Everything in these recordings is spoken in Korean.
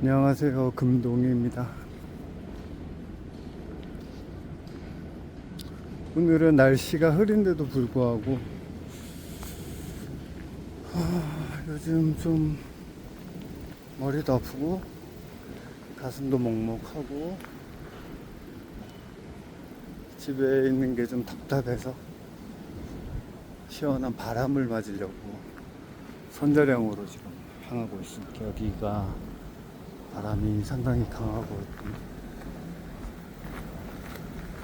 안녕하세요. 금동입니다. 오늘은 날씨가 흐린데도 불구하고 하, 요즘 좀 머리도 아프고 가슴도 먹먹하고 집에 있는 게 좀 답답해서 시원한 바람을 맞으려고 선자령으로 지금 향하고 있습니다. 여기가 바람이 상당히 강하거든요.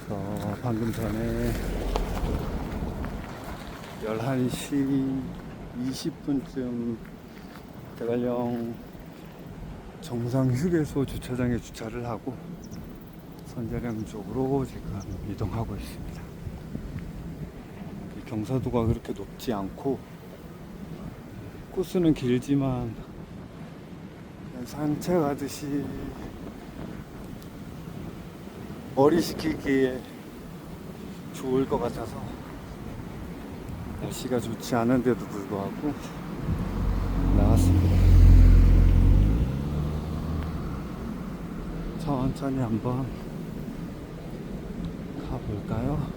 그래서 방금 전에 11시 20분쯤 대관령 정상 휴게소 주차장에 주차를 하고 선자령 쪽으로 지금 이동하고 있습니다. 이 경사도가 그렇게 높지 않고 코스는 길지만 산책하듯이 머리 식히기에 좋을 것 같아서 날씨가 좋지 않은데도 불구하고 나왔습니다. 천천히 한번 가볼까요?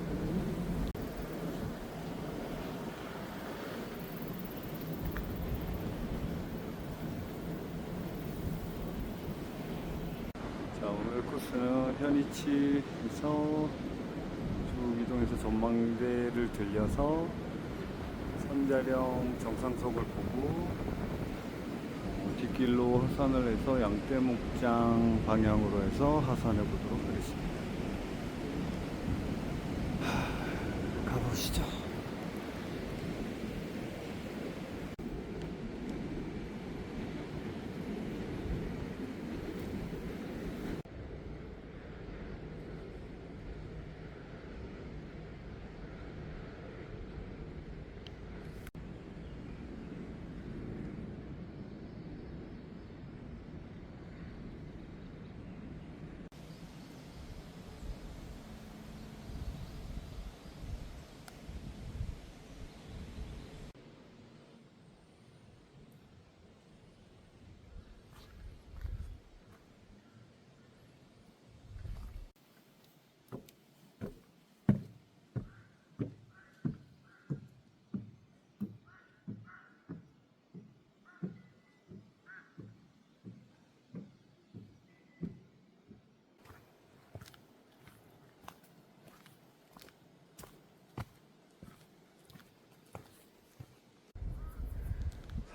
자 오늘 현이치에서 쭉 이동해서 전망대를 들려서 선자령 정상석을 보고 어, 뒷길로 하산을 해서 양떼목장 방향으로 해서 하산해 보도록 하겠습니다. 하, 가보시죠.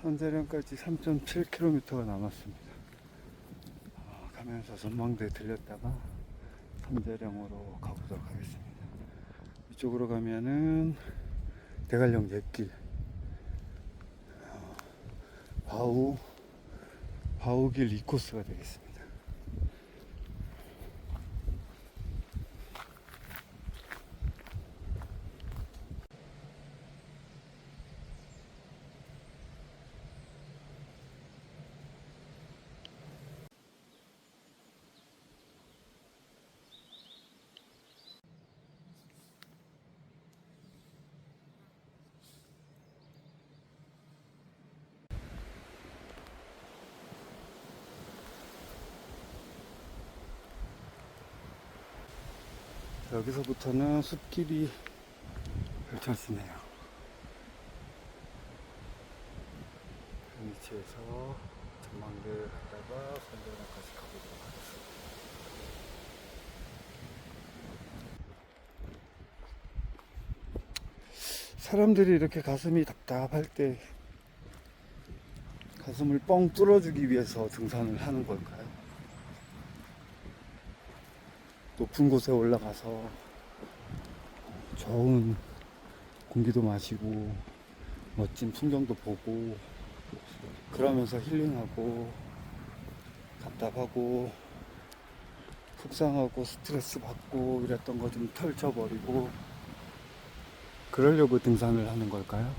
선자령까지 3.7km가 남았습니다. 어, 가면서 전망대 들렸다가 선자령으로 가보도록 하겠습니다. 이쪽으로 가면은 대관령 옛길, 어, 바우, 바우길 2코스가 되겠습니다. 여기서부터는 숲길이 펼쳐지네요. 위치에서 전망대 갔다가 선대원까지 가보도록 하겠습니다. 사람들이 이렇게 가슴이 답답할 때 가슴을 뻥 뚫어주기 위해서 등산을 하는 걸까요? 높은 곳에 올라가서 좋은 공기도 마시고 멋진 풍경도 보고 그러면서 힐링하고 답답하고 속상하고 스트레스 받고 이랬던 거 좀 털쳐버리고 그러려고 등산을 하는 걸까요?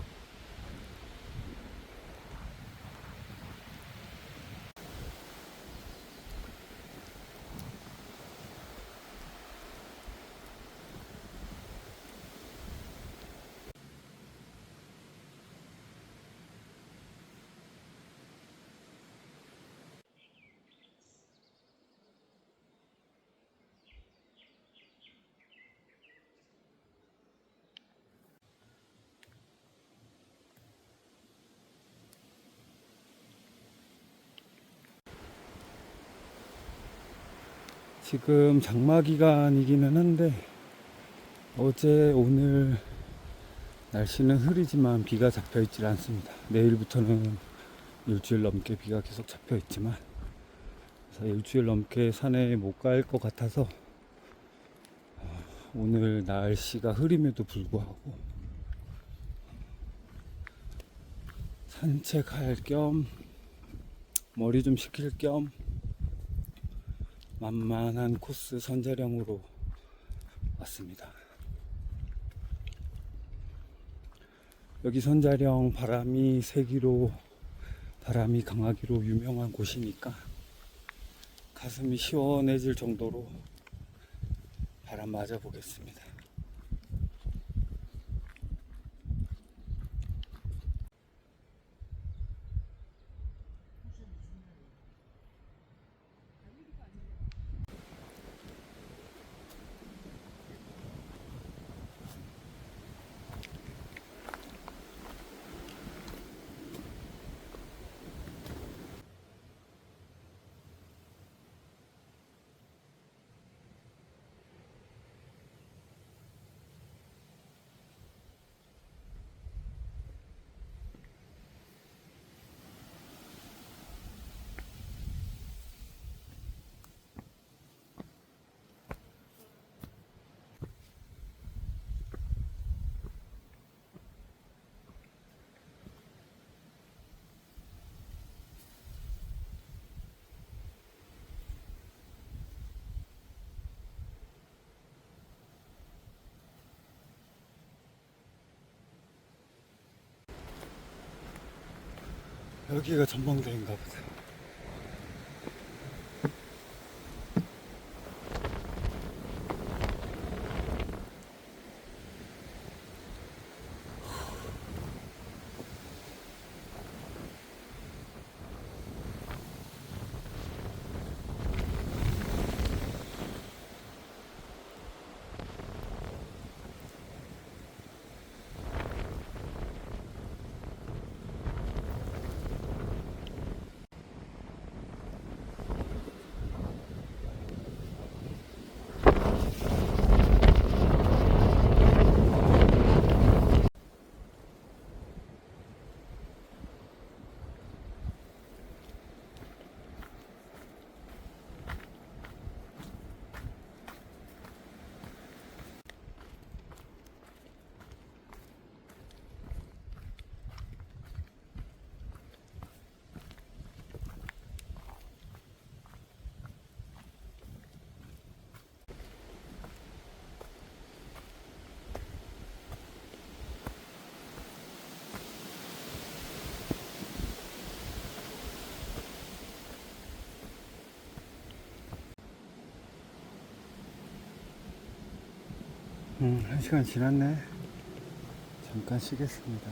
지금 장마 기간이기는 한데 어제 오늘 날씨는 흐리지만 비가 잡혀 있질 않습니다. 내일부터는 일주일 넘게 비가 계속 잡혀 있지만 일주일 넘게 산에 못 갈 것 같아서 어, 오늘 날씨가 흐림에도 불구하고 산책할 겸 머리 좀 식힐 겸 만만한 코스 선자령으로 왔습니다. 여기 선자령 바람이 세기로 바람이 강하기로 유명한 곳이니까 가슴이 시원해질 정도로 바람 맞아 보겠습니다. 여기가 전망대인가 보다. 음, 한 시간 지났네. 잠깐 쉬겠습니다.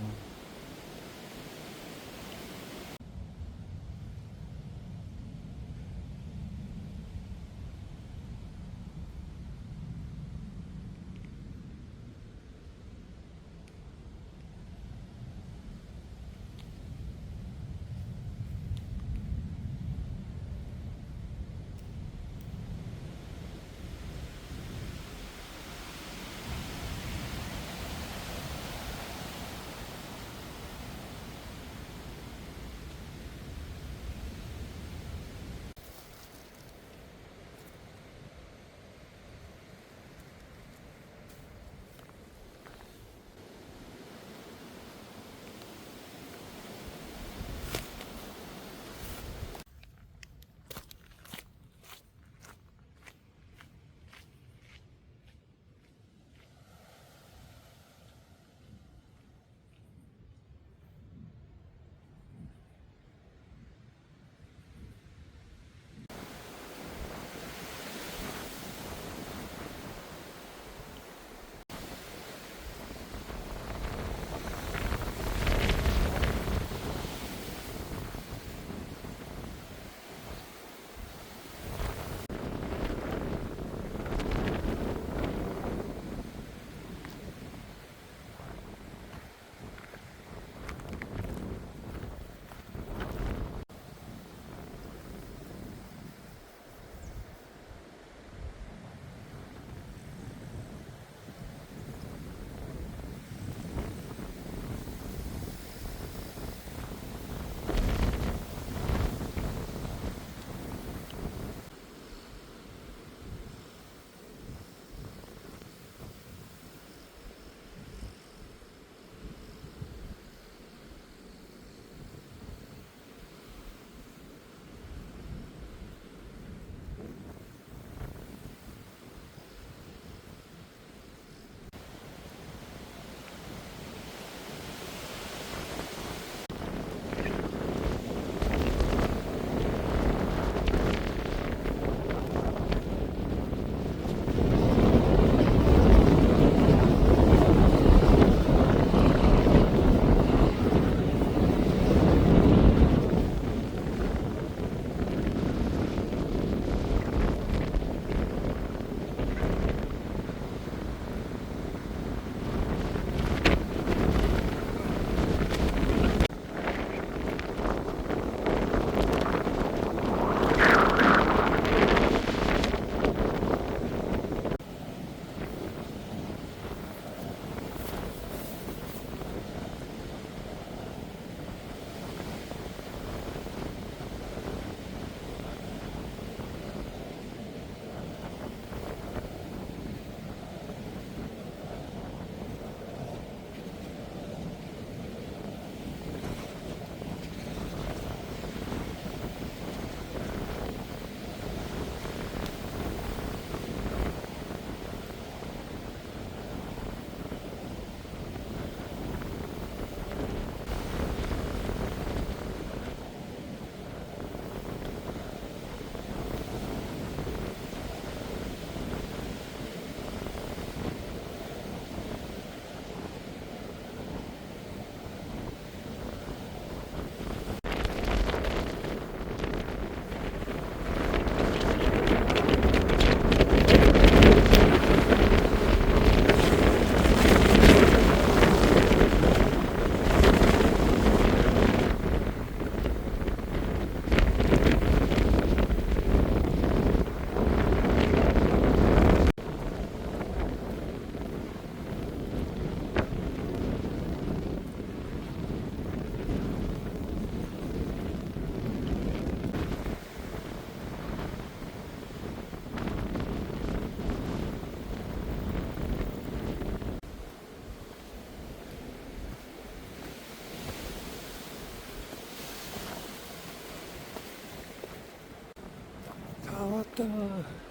있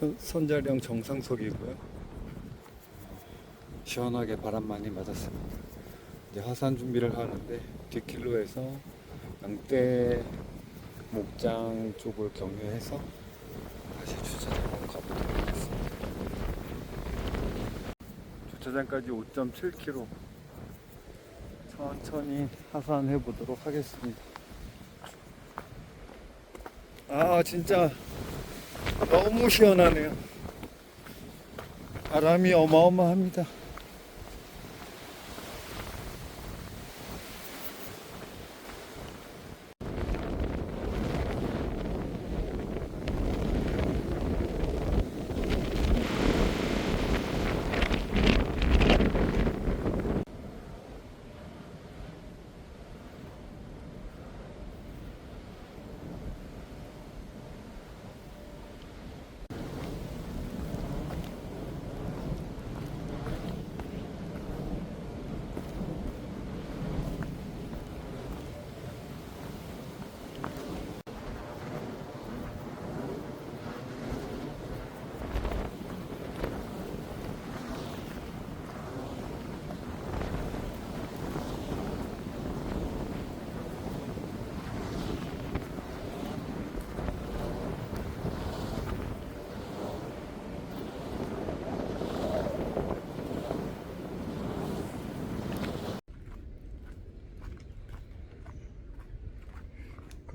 현- 선자령 정상석이고요. 시원하게 바람 많이 맞았습니다. 이제 하산 준비를 하는데 뒷길로에서 양떼 목장 쪽을 경유해서 다시 주차장으로 가보도록 하겠습니다. 주차장까지 5.7km 천천히 하산해 보도록 하겠습니다. 아 진짜 너무 시원하네요. 바람이 어마어마합니다.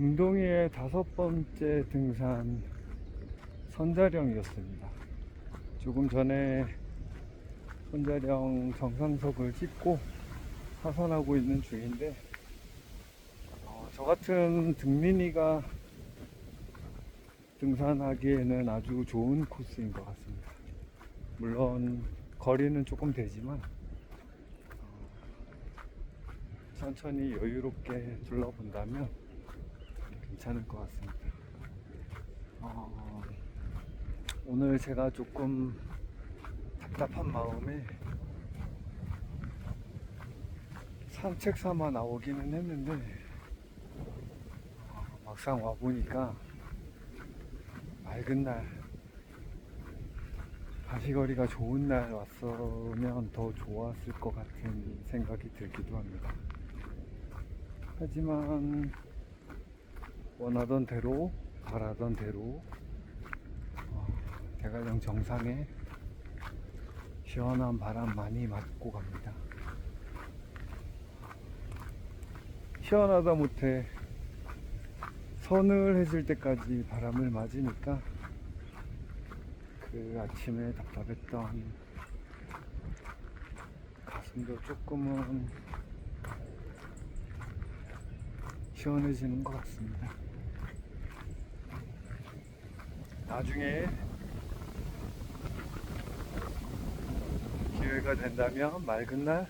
금동이의 다섯 번째 등산 선자령이었습니다. 조금 전에 선자령 정상석을 찍고 하산하고 있는 중인데 어, 저 같은 등린이가 등산하기에는 아주 좋은 코스인 것 같습니다. 물론 거리는 조금 되지만 어, 천천히 여유롭게 둘러본다면 괜찮을 것 같습니다. 어, 오늘 제가 조금 답답한 마음에 산책 삼아 나오기는 했는데 어, 막상 와 보니까 맑은 날 가시거리가 좋은 날 왔으면 더 좋았을 것 같은 생각이 들기도 합니다. 하지만 원하던 대로 바라던 대로 어, 대관령 정상에 시원한 바람 많이 맞고 갑니다. 시원하다 못해 서늘해질 때까지 바람을 맞으니까 그 아침에 답답했던 가슴도 조금은 시원해지는 것 같습니다. 나중에 기회가 된다면 맑은 날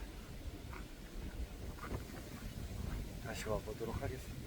다시 와보도록 하겠습니다.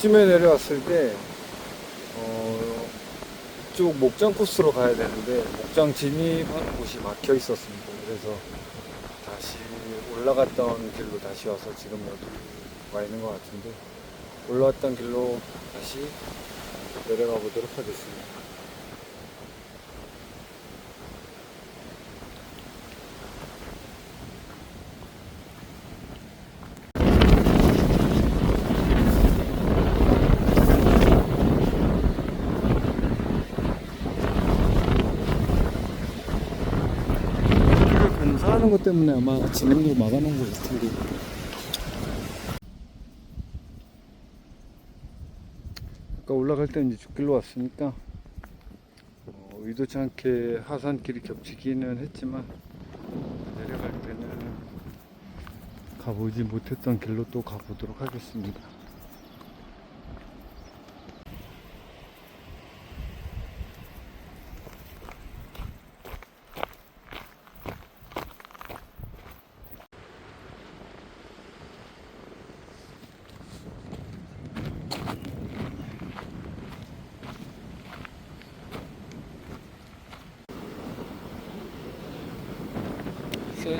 이쯤에 내려왔을 때, 어, 이쪽 목장 코스로 가야 되는데, 목장 진입하는 곳이 막혀 있었습니다. 그래서 다시 올라갔던 길로 다시 와서 지금 여기 와 있는 것 같은데, 올라왔던 길로 다시 내려가 보도록 하겠습니다. 것 때문에 아마 진행도 막아놓은 것 같은데. 아까 올라갈 때 이제 죽길로 왔으니까 어, 의도치 않게 하산길이 겹치기는 했지만 내려갈 때는 가보지 못했던 길로 또 가보도록 하겠습니다.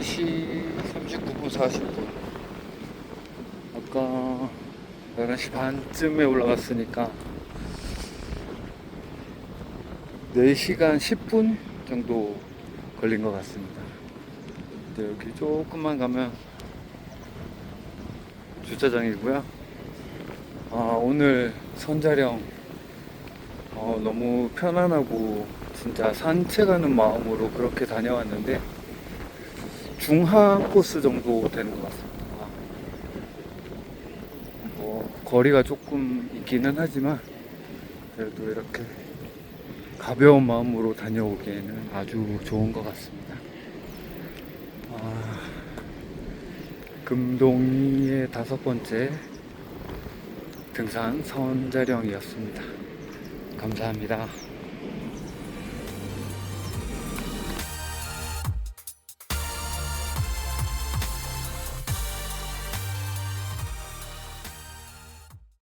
세시 39분 40분. 아까 11시 반쯤에 올라갔으니까 4시간 10분 정도 걸린 것 같습니다. 이제 여기 조금만 가면 주차장이고요. 아, 오늘 선자령 어, 너무 편안하고 진짜 산책하는 마음으로 그렇게 다녀왔는데 중하 코스 정도 되는 것 같습니다. 뭐 거리가 조금 있기는 하지만 그래도 이렇게 가벼운 마음으로 다녀오기에는 아주 좋은 것 같습니다. 아, 금동이의 다섯 번째 등산 선자령이었습니다. 감사합니다.